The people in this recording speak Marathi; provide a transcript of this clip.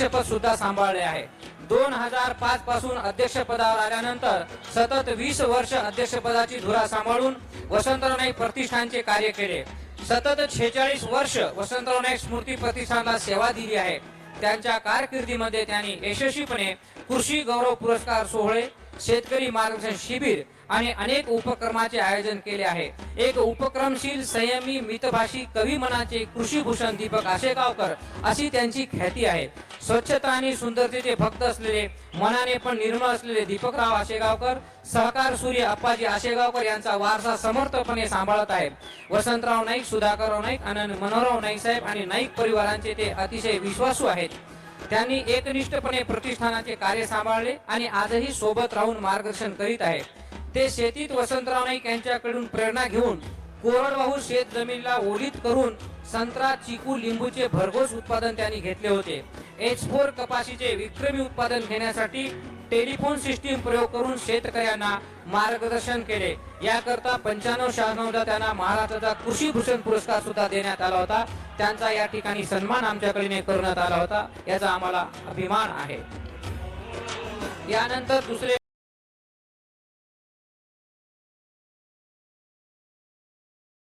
अध्यक्षपद सुद्धा सांभाळले आहे. दोन हजार पाच पासून अध्यक्षपदावर आल्यानंतर सतत वीस वर्ष अध्यक्षपदाची धुरा सांभाळून वसंतराव नाईक प्रतिष्ठानचे कार्य केले. सतत छेचाळीस वर्ष वसंतराव नाईक स्मृती प्रतिष्ठानला सेवा दिली आहे. त्यांच्या कारकिर्दीमध्ये त्यांनी यशस्वीपणे कृषी गौरव पुरस्कार सोहळे शेतकरी मार्गदर्शन शिबिर आणि अनेक उपक्रमाचे आयोजन केले आहे. एक उपक्रमशील संयमी मितभाषी कवी मनाचे कृषीभूषण दीपक आशेगावकर अशी त्यांची ख्याती आहे. स्वच्छता आणि सुंदरतेचे भक्त असलेले मनाने पण निर्मळ असलेले दीपकराव आशेगावकर सहकार सूर्य अप्पाजी आशेगावकर यांचा वारसा समर्थपणे सांभाळत आहेत. वसंतराव नाईक सुधाकरराव नाईक आनंद मनोहरराव नाईक साहेब आणि नाईक परिवारांचे ते अतिशय विश्वासू आहेत. त्यांनी एकनिष्ठपणे प्रतिष्ठानाचे कार्य सांभाळले आणि आजही सोबत राहून मार्गदर्शन करीत आहे ते शेतीत वसंतराव नाईक यांच्याकडून प्रेरणा घेऊन कोरडवाहू शेत जमिनीला ओलीत करून संत्रा चिकू लिंबूचे भरघोस उत्पादन त्यांनी घेतले होते. एच फोर कपाशीचे विक्रमी उत्पादन घेण्यासाठी टेलिफोन सिस्टीम प्रयोग करून शेतकऱ्यांना मार्गदर्शन केले. याकरता पंच्याण्णव शहाण्णवदा त्यांना महाराष्ट्राचा कृषी भूषण पुरस्कार सुद्धा देण्यात आला होता. त्यांचा या ठिकाणी सन्मान आमच्याकडे करण्यात आला होता. याचा आम्हाला अभिमान आहे. यानंतर दुसरे